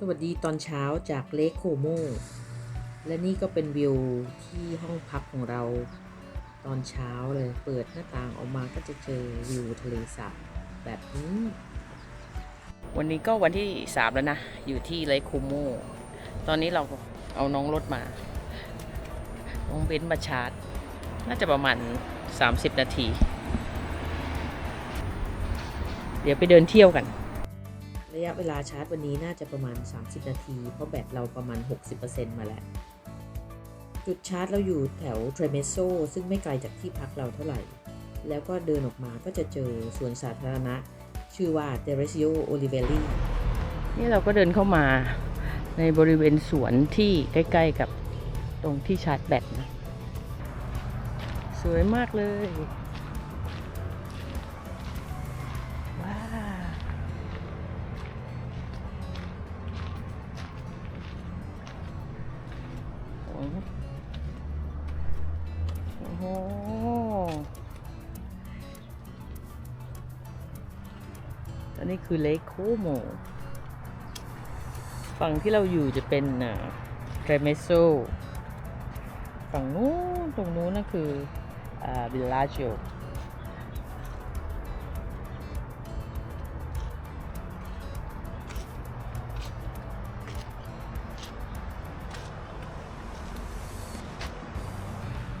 สวัสดีตอนเช้าจากเลคโคโม และนี่ก็เป็นวิวที่ห้องพักของเรา ตอนเช้าเลยเปิดหน้าต่างออกมาก็จะเจอวิวทะเลสาบแบบนี้ วันนี้ก็วันที่สามแล้วนะ อยู่ที่เลคโคโม ตอนนี้เราเอาน้องรถมา น้องเบนซ์มาชาร์จ น่าจะประมาณ 30 นาที เดี๋ยวไปเดินเที่ยวกัน ระยะเวลาชาร์จวันนี้น่าจะประมาณ 30 นาที เพราะแบตเราประมาณ 60%มาแล้ว จุดชาร์จเราอยู่แถวเทรเมโซซึ่งไม่ไกลจากที่พักเราเท่าไหร่ แล้วก็เดินออกมาก็จะเจอสวนสาธารณะ ชื่อว่า t e r e s i o Olivelli นี่เราก็เดินเข้ามาในบริเวณสวนที่ใกล้ ๆ กับตรงที่ชาร์จแบตนะ สวยมากเลย นนี้คือเลคโคโมฝั่งที่เราอยู่จะเป็นเทรเมโซฝั่งนู้นตรงนู้นนั่นคือวิลลาโจ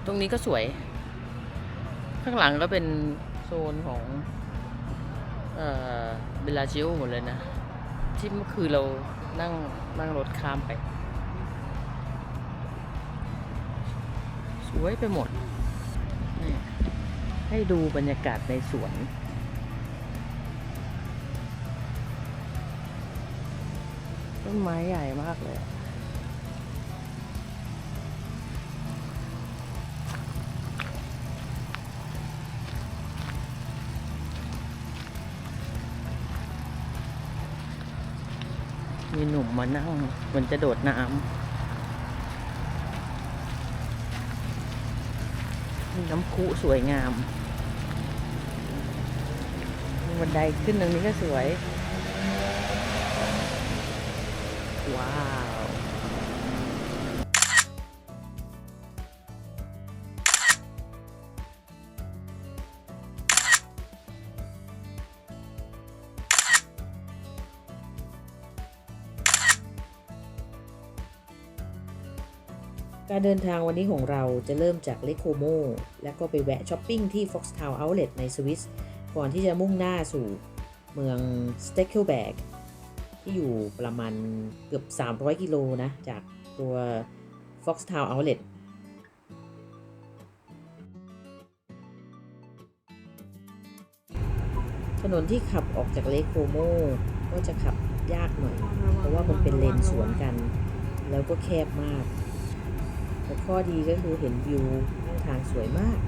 ตรงนี้ก็สวย ข้างหลังก็เป็นโซนของ เอ่อ เบลาจิโอหมดเลยนะ ที่เมื่อคืนเรานั่งนั่งรถข้ามไป สวยไปหมด ให้ดูบรรยากาศในสวนต้นไม้ใหญ่มากเลย มมานั่งมันจะโดดน้ำน้ำคุสวยงามบันไดขึ้นตรงนี้ก็สวย ว้าว การเดินทางวันนี้ของเราจะเริ่มจากเลโคโมแล้วก็ไปแวะช้อปปิ้งที่ Fox Town Outlet ในสวิสก่อนที่จะมุ่งหน้าสู่เมืองสเต k เ l ลแบกที่อยู่ประมาณเกือบ 300 กิโลนะ จากตัว Fox Town Outlet ถนนที่ขับออกจากเลโคโมก็จะขับยากหน่อย เพราะว่ามันเป็นเลนสวนกัน แล้วก็แคบมาก แต่ข้อดีก็คือเห็นวิวทางสวยมาก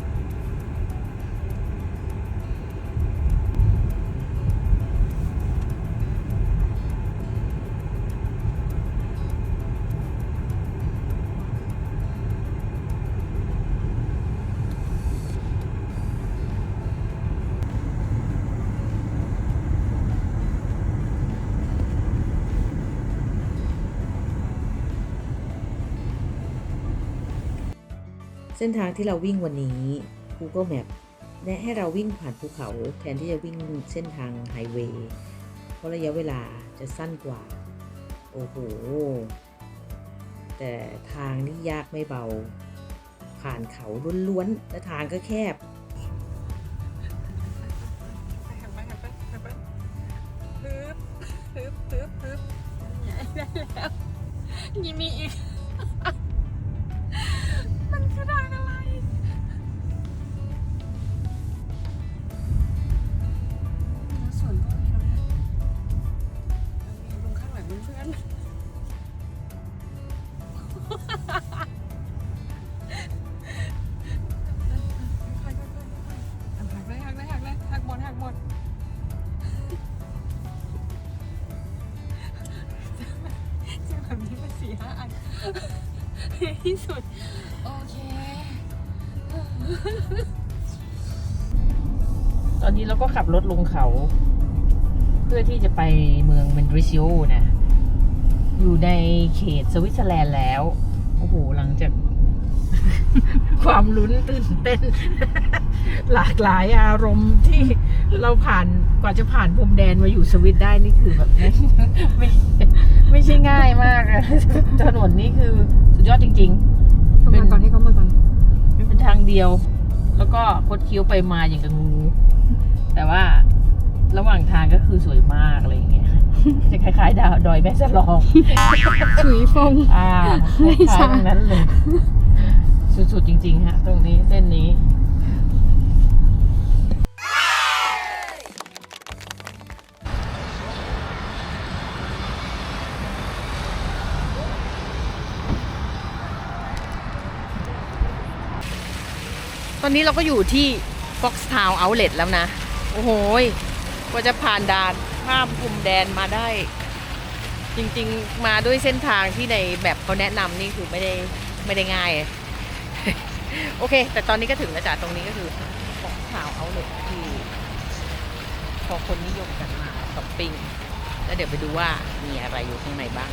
เส้นทางที่เราวิ่งวันนี้ Google Map แนะให้เราวิ่งผ่านภูเขาแทนที่จะวิ่งเส้นทางไฮเวย์เพราะระยะเวลาจะสั้นกว่า โอ้โห แต่ทางนี่ยากไม่เบา ผ่านเขาล้วนๆ และทางก็แคบหันไปหันไปหันไปฮึบฮึบฮึบฮึบได้แล้วยังมีอีก ที่สุด โอเค ตอนนี้เราก็ขับรถลงเขา เพื่อที่จะไปเมืองเมนดริซิโอนะ อยู่ในเขตสวิตเซอร์แลนด์แล้ว โอ้โห หลังจาก ความลุ้นตื่นเต้น หลากหลายอารมณ์ที่เราผ่านกว่าจะผ่านพรมแดนมาอยู่สวิตได้นี่คือแบบไม่ไม่ใช่ง่ายมากอะถนนนี่คือ สุดยอดจริง ๆ เขามาก่อนให้เขามาก่อนเป็นทางเดียว แล้วก็คดเคี้ยวไปมาอย่างกับงู แต่ว่าระหว่างทางก็คือสวยมากอะไรอย่างเงี้ย จะคล้ายๆ ดาวดอยแม่สลองถุยฟงอ่าคไม่ใช่ล้ายๆตรงนั้นเลย สุดๆจริง ๆ ฮะ ตรงนี้เส้นนี้ อนนี้เราก็อยู่ที่ Fox Town Outlet แล้วนะ โอ้โหกว่าจะผ่านด่านข้ามพรมแดนมาได้ จริงๆมาด้วยเส้นทางที่ในแบบเขาแนะนำนี่คือไม่ได้ไม่ได้ง่าย โอเค แต่ตอนนี้ก็ถึงแล้วจ้ะตรงนี้ก็คือ Fox Town Outlet ที่พอคนนิยมกันมาช้อปปิ้งแล้วเดี๋ยวไปดูว่ามีอะไรอยู่ข้างในบ้าง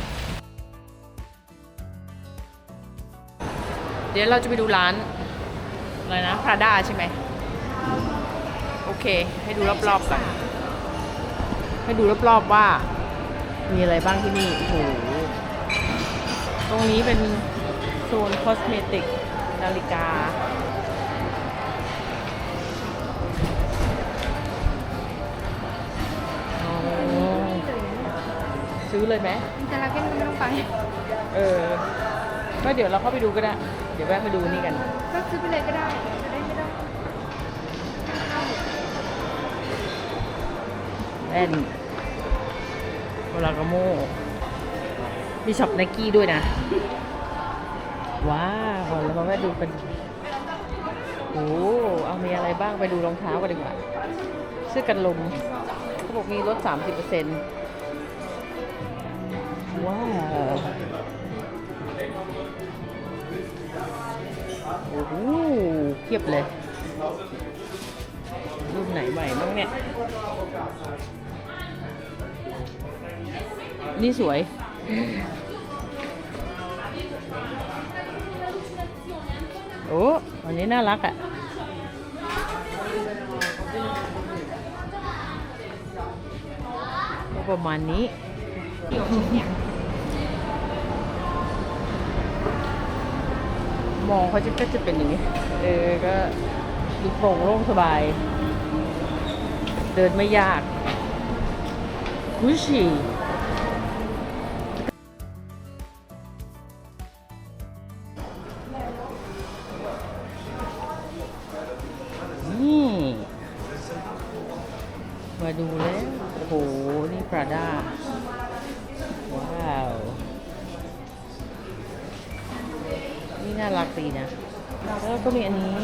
เดี๋ยวเราจะไปดูร้าน อะไรนะพราด้าใช่ไหมโอเค ให้ดูรอบๆกันให้ดูรอบๆว่า มีอะไรบ้างที่นี่โอ้โหตรงนี้เป็นโซนคอสเมติกนาฬิกาอ๋อซื้อเลยไหมแต่เราแค่ไม่ต้องไป เออ ก็เดี๋ยวเราเข้าไปดูก็ได้ เดี๋ยวแวะมาดูนี่กันก็ ซื้อไปเลยก็ได้จะได้ไม่ต้องแอนโอลากาโมมีช็อปไนกี้ด้วยนะ ว้าวเรามาแวะดูกันโอ้เอามีอะไรบ้างไปดูรองเท้ากันดีกว่าเสื้อกันลมเขาบอกมีลด 30%ว้าว อ้โหเทียบเลย รุ่นไหนใหม่บ้างเนี่ย นี่สวย โอ้อันนี้น่ารักอะ่ะก็ประมาณนี้ มองเขาจะก็จะเป็นอย่างนี้ เออ ก็ดูโปร่งโล่งสบาย เดินไม่ยากกุชินี่มาดูแล้ว โอ้โห นี่ปราด้า นี่น่ารักดีนะ แล้วก็มีอันนี้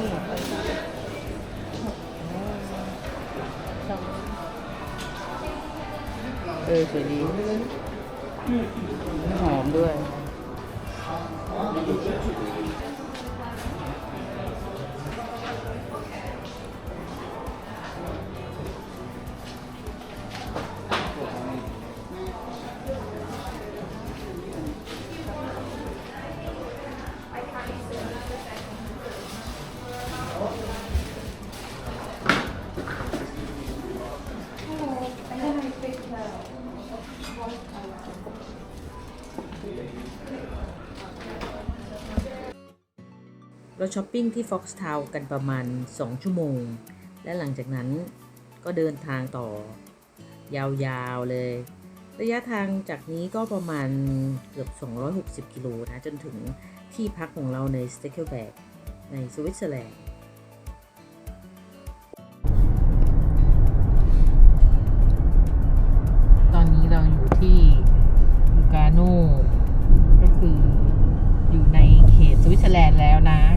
เออสวยดีหอมด้วย เราช้อปปิ้งที่ Fox Town กันประมาณ 2 ชั่วโมง และหลังจากนั้นก็เดินทางต่อ ยาวๆเลย ระยะทางจากนี้ก็ประมาณเกือบ 260 กิโลนะ จนถึงที่พักของเราในสเตกเ l ลแบกในสวิตเซอร์แลนด์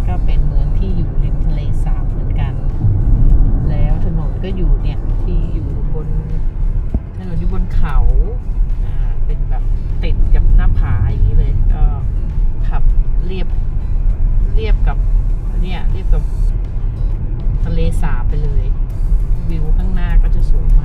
ก็เป็นเมืองที่อยู่ริมทะเลสาบเหมือนกัน แล้วถนนก็อยู่เนี่ยที่อยู่บนถนนอยู่บนเขาอ่าเป็นแบบติดกับหน้าผาอย่างนี้เลยก็ขับเรียบเรียบกับเนี่ยเรียบกับทะเลสาบไปเลย วิวข้างหน้าก็จะสวยม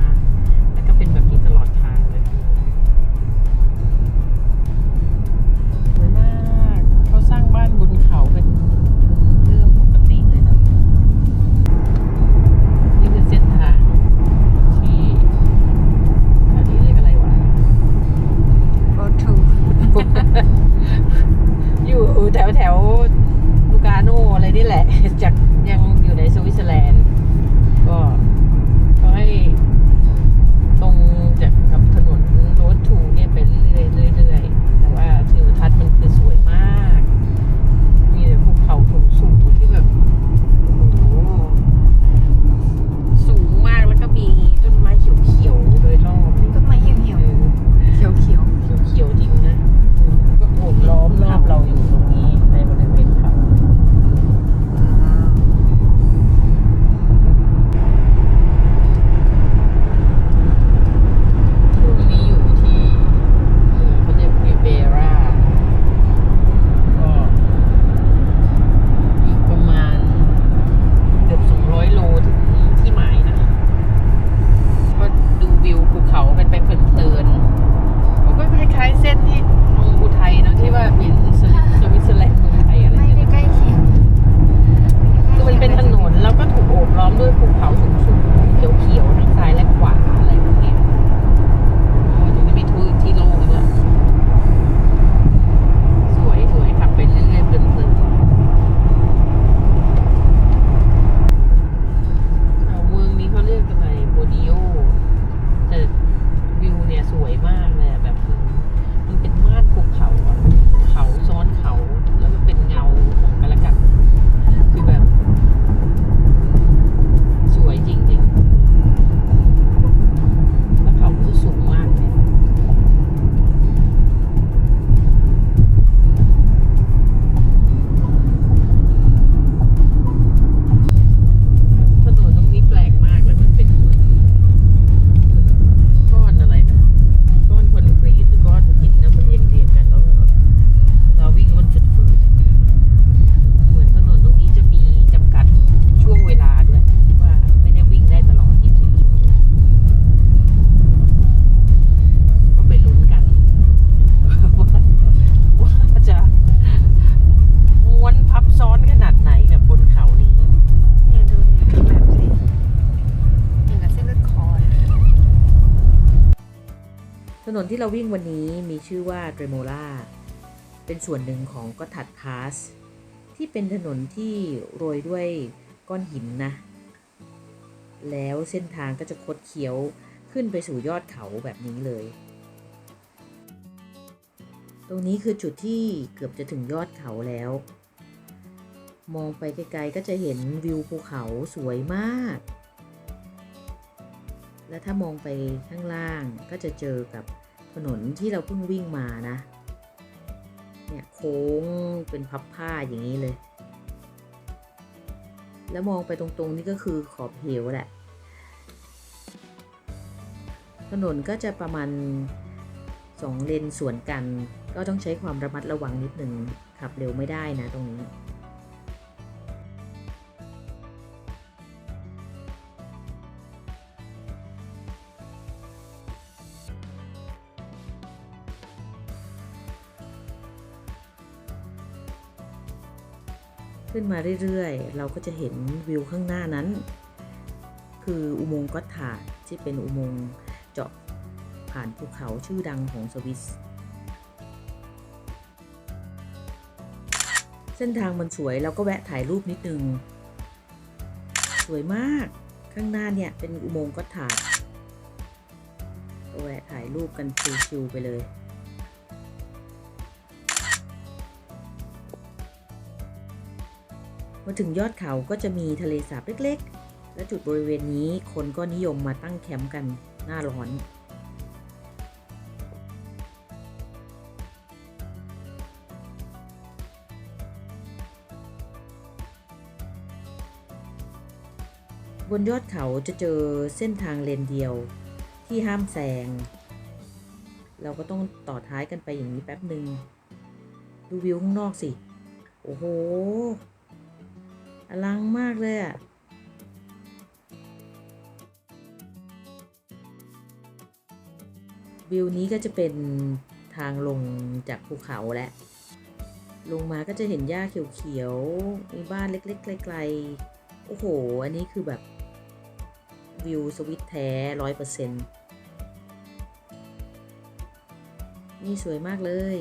าก นนที่เราวิ่งวันนี้มีชื่อว่าเดรโมลาเป็นส่วนหนึ่งของก็ถัดพาส ที่เป็นถนนที่โรยด้วยก้อนหินนะ แล้วเส้นทางก็จะคดเคี้ยวขึ้นไปสู่ยอดเขาแบบนี้เลย ตรงนี้คือจุดที่เกือบจะถึงยอดเขาแล้ว มองไปไกลๆก็จะเห็นวิวภูเขาสวยมาก และถ้ามองไปข้างล่างก็จะเจอกับ ถนนที่เราเพิ่งวิ่งมานะ เนี่ยโค้งเป็นพับผ้าอย่างนี้เลย แล้วมองไปตรงๆนี่ก็คือขอบเหวแหละ ถนนก็จะประมาณสองเลนสวนกัน ก็ต้องใช้ความระมัดระวังนิดหนึ่งขับเร็วไม่ได้นะตรงนี้ ขึ้นมาเรื่อยๆ เราก็จะเห็นวิวข้างหน้านั้น คืออุโมงค์ก็อตถาดที่เป็นอุโมงค์เจาะผ่านภูเขาชื่อดังของสวิสเส้นทางมันสวยเราก็แวะถ่ายรูปนิดนึง สวยมากข้างหน้าเนี่ยเป็นอุโมงค์ก็อตถาดแวะถ่ายรูปกันชิวๆไปเลย อถึงยอดเขาก็จะมีทะเลสาบเล็กๆ และจุดบริเวณนี้คนก็นิยมมาตั้งแคมป์กันหน้าร้อนบนยอดเขาจะเจอเส้นทางเลนเดียวที่ห้ามแซง เราก็ต้องต่อท้ายกันไปอย่างนี้แป๊บหนึ่งดูวิวข้างนอกสิ โอ้โห อลังมากเลยอะวิวนี้ก็จะเป็นทางลงจากภูเขาแหละ ลงมาก็จะเห็นหญ้าเขียวๆ มีบ้านเล็กๆ ไกลๆ โอ้โห อันนี้คือแบบ วิวสวิตแท้ร้อยเปอร์เซ็นต์นี่สวยมากเลย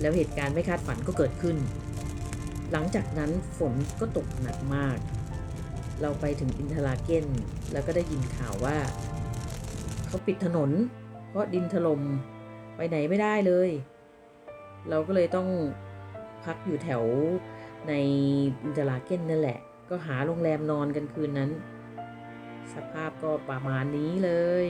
แล้วเหตุการณ์ไม่คาดฝันก็เกิดขึ้น หลังจากนั้นฝนก็ตกหนักมาก เราไปถึงอินทราเกนแล้วก็ได้ยินข่าวว่า เขาปิดถนน เพราะดินถล่มไปไหนไม่ได้เลย เราก็เลยต้องพักอยู่แถวในอินทราเกนนั่นแหละ ก็หาโรงแรมนอนกันคืนนั้น สภาพก็ประมาณนี้เลย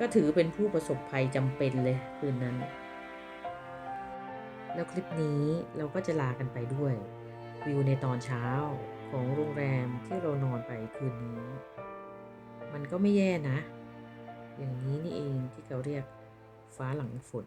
ก็ถือเป็นผู้ประสบภัยจำเป็นเลยคืนนั้น แล้วคลิปนี้เราก็จะลากันไปด้วย วิวในตอนเช้าของโรงแรมที่เรานอนไปคืนนี้ มันก็ไม่แย่นะ อย่างนี้นี่เองที่เขาเรียกฟ้าหลังฝน